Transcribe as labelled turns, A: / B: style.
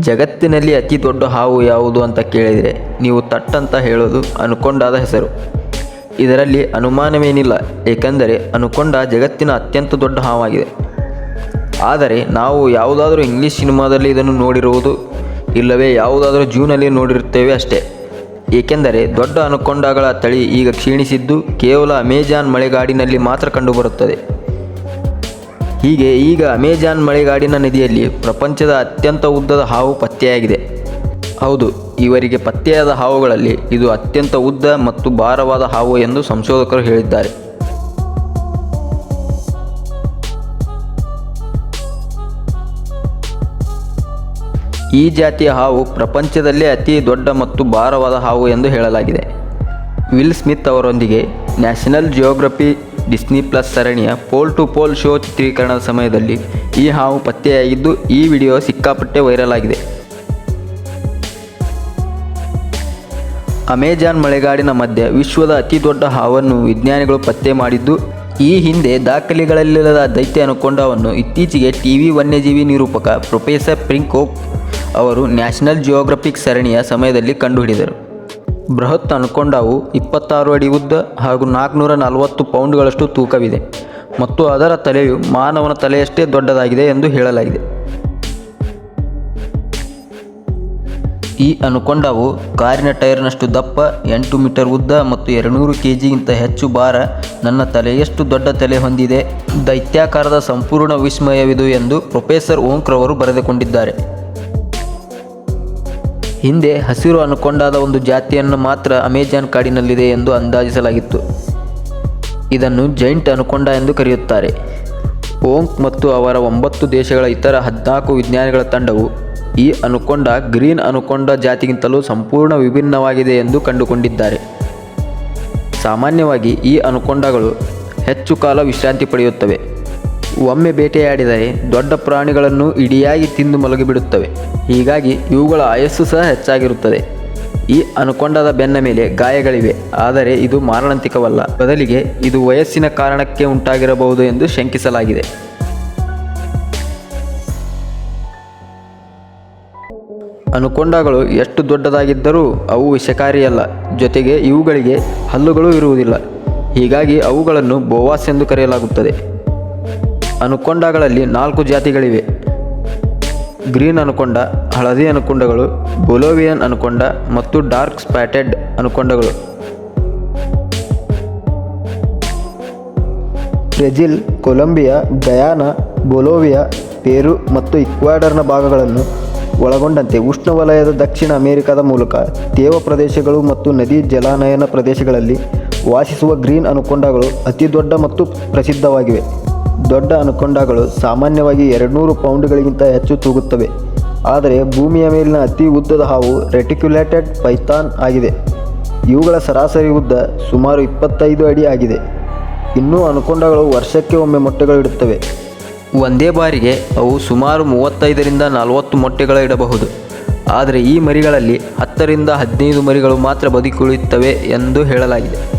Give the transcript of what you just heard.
A: ಜಗತ್ತಿನಲ್ಲಿ ಅತಿ ದೊಡ್ಡ ಹಾವು ಯಾವುದು ಅಂತ ಕೇಳಿದರೆ ನೀವು ತಟ್ಟಂತ ಹೇಳೋದು ಅನುಕೊಂಡಾದ ಹೆಸರು. ಇದರಲ್ಲಿ ಅನುಮಾನವೇನಿಲ್ಲ, ಏಕೆಂದರೆ ಅನುಕೊಂಡ ಜಗತ್ತಿನ ಅತ್ಯಂತ ದೊಡ್ಡ ಹಾವಾಗಿದೆ. ಆದರೆ ನಾವು ಯಾವುದಾದರೂ ಇಂಗ್ಲೀಷ್ ಸಿನಿಮಾದಲ್ಲಿ ಇದನ್ನು ನೋಡಿರುವುದು, ಇಲ್ಲವೇ ಯಾವುದಾದರೂ ಜೂನಲ್ಲಿ ನೋಡಿರುತ್ತೇವೆ ಅಷ್ಟೇ. ಏಕೆಂದರೆ ದೊಡ್ಡ ಅನುಕೊಂಡಗಳ ತಳಿ ಈಗ ಕ್ಷೀಣಿಸಿದ್ದು ಕೇವಲ ಅಮೆಜಾನ್ ಮಳೆಗಾಡಿನಲ್ಲಿ ಮಾತ್ರ ಕಂಡುಬರುತ್ತದೆ. ಹೀಗೆ ಈಗ ಅಮೆಜಾನ್ ಮಳೆಗಾಡಿನ ನದಿಯಲ್ಲಿ ಪ್ರಪಂಚದ ಅತ್ಯಂತ ಉದ್ದದ ಹಾವು ಪತ್ತೆಯಾಗಿದೆ. ಹೌದು, ಇವರಿಗೆ ಪತ್ತೆಯಾದ ಹಾವುಗಳಲ್ಲಿ ಇದು ಅತ್ಯಂತ ಉದ್ದ ಮತ್ತು ಭಾರವಾದ ಹಾವು ಎಂದು ಸಂಶೋಧಕರು ಹೇಳಿದ್ದಾರೆ. ಈ ಜಾತಿಯ ಹಾವು ಪ್ರಪಂಚದಲ್ಲೇ ಅತಿ ದೊಡ್ಡ ಮತ್ತು ಭಾರವಾದ ಹಾವು ಎಂದು ಹೇಳಲಾಗಿದೆ. ವಿಲ್ ಸ್ಮಿತ್ ಅವರೊಂದಿಗೆ ನ್ಯಾಷನಲ್ ಜಿಯೋಗ್ರಫಿ ಡಿಸ್ನಿ ಪ್ಲಸ್ ಸರಣಿಯ ಪೋಲ್ ಟು ಪೋಲ್ ಶೋ ಚಿತ್ರೀಕರಣದ ಸಮಯದಲ್ಲಿ ಈ ಹಾವು ಪತ್ತೆಯಾಗಿದ್ದು ಈ ವಿಡಿಯೋ ಸಿಕ್ಕಾಪಟ್ಟೆ ವೈರಲ್ ಆಗಿದೆ ಅಮೆಜಾನ್ ಮಳೆಗಾಡಿನ ಮಧ್ಯೆ ವಿಶ್ವದ ಅತಿ ದೊಡ್ಡ ಹಾವನ್ನು ವಿಜ್ಞಾನಿಗಳು ಪತ್ತೆ ಮಾಡಿದ್ದು ಈ ಹಿಂದೆ ದಾಖಲೆಗಳಲ್ಲಿಲ್ಲದ ದೈತ್ಯ ಅನುಕೊಂಡವನ್ನು ಇತ್ತೀಚೆಗೆ ಟಿವಿ ವನ್ಯಜೀವಿ ನಿರೂಪಕ ಪ್ರೊಫೆಸರ್ ಪ್ರಿಂಕೋಪ್ ಅವರು ನ್ಯಾಷನಲ್ ಜಿಯೋಗ್ರಫಿಕ್ ಸರಣಿಯ ಸಮಯದಲ್ಲಿ ಕಂಡುಹಿಡಿದರು. ಬೃಹತ್ ಅನುಕೊಂಡವು ಇಪ್ಪತ್ತಾರು ಅಡಿ ಉದ್ದ ಹಾಗೂ ನಾಲ್ಕುನೂರ ನಲವತ್ತು ಪೌಂಡ್ಗಳಷ್ಟು ತೂಕವಿದೆ ಮತ್ತು ಅದರ ತಲೆಯು ಮಾನವನ ತಲೆಯಷ್ಟೇ ದೊಡ್ಡದಾಗಿದೆ ಎಂದು ಹೇಳಲಾಗಿದೆ. ಈ ಅನುಕೊಂಡವು ಕಾರಿನ ಟೈರ್ನಷ್ಟು ದಪ್ಪ, ಎಂಟು ಮೀಟರ್ ಉದ್ದ ಮತ್ತು ಎರಡುನೂರು ಕೆ ಜಿಗಿಂತ ಹೆಚ್ಚು ಭಾರ ನನ್ನ ತಲೆಯಷ್ಟು ದೊಡ್ಡ ತಲೆ ಹೊಂದಿದೆ. ದೈತ್ಯಾಕಾರದ ಸಂಪೂರ್ಣ ವಿಸ್ಮಯವಿದು ಎಂದು ಪ್ರೊಫೆಸರ್ ಓಂಕ್ರವರು ಬರೆದುಕೊಂಡಿದ್ದಾರೆ. ಹಿಂದೆ ಹಸಿರು ಅನುಕೊಂಡಾದ ಒಂದು ಜಾತಿಯನ್ನು ಮಾತ್ರ ಅಮೆಜಾನ್ ಕಾಡಿನಲ್ಲಿದೆ ಎಂದು ಅಂದಾಜಿಸಲಾಗಿತ್ತು. ಇದನ್ನು ಜೈಂಟ್ ಅನುಕೊಂಡ ಎಂದು ಕರೆಯುತ್ತಾರೆ. ಓಂಕ್ ಮತ್ತು ಅವರ ಒಂಬತ್ತು ದೇಶಗಳ ಇತರ ಹದಿನಾಲ್ಕು ವಿಜ್ಞಾನಿಗಳ ತಂಡವು ಈ ಅನುಕೊಂಡ, ಗ್ರೀನ್ ಅನುಕೊಂಡ ಜಾತಿಗಿಂತಲೂ ಸಂಪೂರ್ಣ ವಿಭಿನ್ನವಾಗಿದೆ ಎಂದು ಕಂಡುಕೊಂಡಿದ್ದಾರೆ. ಸಾಮಾನ್ಯವಾಗಿ ಈ ಅನುಕೊಂಡಗಳು ಹೆಚ್ಚು ಕಾಲ ವಿಶ್ರಾಂತಿ ಪಡೆಯುತ್ತವೆ. ಒಮ್ಮೆ ಬೇಟೆಯಾಡಿದರೆ ದೊಡ್ಡ ಪ್ರಾಣಿಗಳನ್ನು ಇಡಿಯಾಗಿ ತಿಂದು ಮಲಗಿಬಿಡುತ್ತವೆ. ಹೀಗಾಗಿ ಇವುಗಳ ಆಯಸ್ಸು ಸಹ ಹೆಚ್ಚಾಗಿರುತ್ತದೆ. ಈ ಅನುಕೊಂಡದ ಬೆನ್ನ ಮೇಲೆ ಗಾಯಗಳಿವೆ, ಆದರೆ ಇದು ಮಾರಣಾಂತಿಕವಲ್ಲ. ಬದಲಿಗೆ ಇದು ವಯಸ್ಸಿನ ಕಾರಣಕ್ಕೆ ಉಂಟಾಗಿರಬಹುದು ಎಂದು ಶಂಕಿಸಲಾಗಿದೆ. ಅನುಕೊಂಡಗಳು ಎಷ್ಟು ದೊಡ್ಡದಾಗಿದ್ದರೂ ಅವು ವಿಷಕಾರಿಯಲ್ಲ, ಜೊತೆಗೆ ಇವುಗಳಿಗೆ ಹಲ್ಲುಗಳು ಇರುವುದಿಲ್ಲ. ಹೀಗಾಗಿ ಅವುಗಳನ್ನು ಬೋವಾಸ್ ಎಂದು ಕರೆಯಲಾಗುತ್ತದೆ. ಅನುಕೊಂಡಗಳಲ್ಲಿ ನಾಲ್ಕು ಜಾತಿಗಳಿವೆ. ಗ್ರೀನ್ ಅನುಕೊಂಡ, ಹಳದಿ ಅನುಕೊಂಡಗಳು, ಬೊಲೋವಿಯನ್ ಅನುಕೊಂಡ ಮತ್ತು dark spotted ಅನುಕೊಂಡಗಳು. Brazil, Colombia Guyana Bolivia, Peru ಮತ್ತು ಇಕ್ವಾಡರ್ನ ಭಾಗಗಳನ್ನು ಒಳಗೊಂಡಂತೆ ಉಷ್ಣವಲಯದ ದಕ್ಷಿಣ ಅಮೆರಿಕದ ಮೂಲಕ ತೇವ ಪ್ರದೇಶಗಳು ಮತ್ತು ನದಿ ಜಲಾನಯನ ಪ್ರದೇಶಗಳಲ್ಲಿ ವಾಸಿಸುವ ಗ್ರೀನ್ ಅನುಕೊಂಡಗಳು ಅತಿ ದೊಡ್ಡ ಮತ್ತು ಪ್ರಸಿದ್ಧವಾಗಿವೆ. ದೊಡ್ಡ ಅನುಕೊಂಡಗಳು ಸಾಮಾನ್ಯವಾಗಿ ಎರಡುನೂರು ಪೌಂಡ್ಗಳಿಗಿಂತ ಹೆಚ್ಚು ತೂಗುತ್ತವೆ. ಆದರೆ ಭೂಮಿಯ ಮೇಲಿನ ಅತಿ ಉದ್ದದ ಹಾವು ರೆಟಿಕ್ಯುಲೇಟೆಡ್ ಪೈಥಾನ್ ಆಗಿದೆ. ಇವುಗಳ ಸರಾಸರಿ ಉದ್ದ ಸುಮಾರು ಇಪ್ಪತ್ತೈದು ಅಡಿ ಆಗಿದೆ. ಇನ್ನೂ ಅನುಕೊಂಡಗಳು ವರ್ಷಕ್ಕೆ ಒಮ್ಮೆ ಮೊಟ್ಟೆಗಳಿಡುತ್ತವೆ ಒಂದೇ ಬಾರಿಗೆ ಅವು ಸುಮಾರು ಮೂವತ್ತೈದರಿಂದ ನಲವತ್ತು ಮೊಟ್ಟೆಗಳ ಇಡಬಹುದು. ಆದರೆ ಈ ಮರಿಗಳಲ್ಲಿ ಹತ್ತರಿಂದ ಹದಿನೈದು ಮರಿಗಳು ಮಾತ್ರ ಬದುಕುಳಿಯುತ್ತವೆ ಎಂದು ಹೇಳಲಾಗಿದೆ.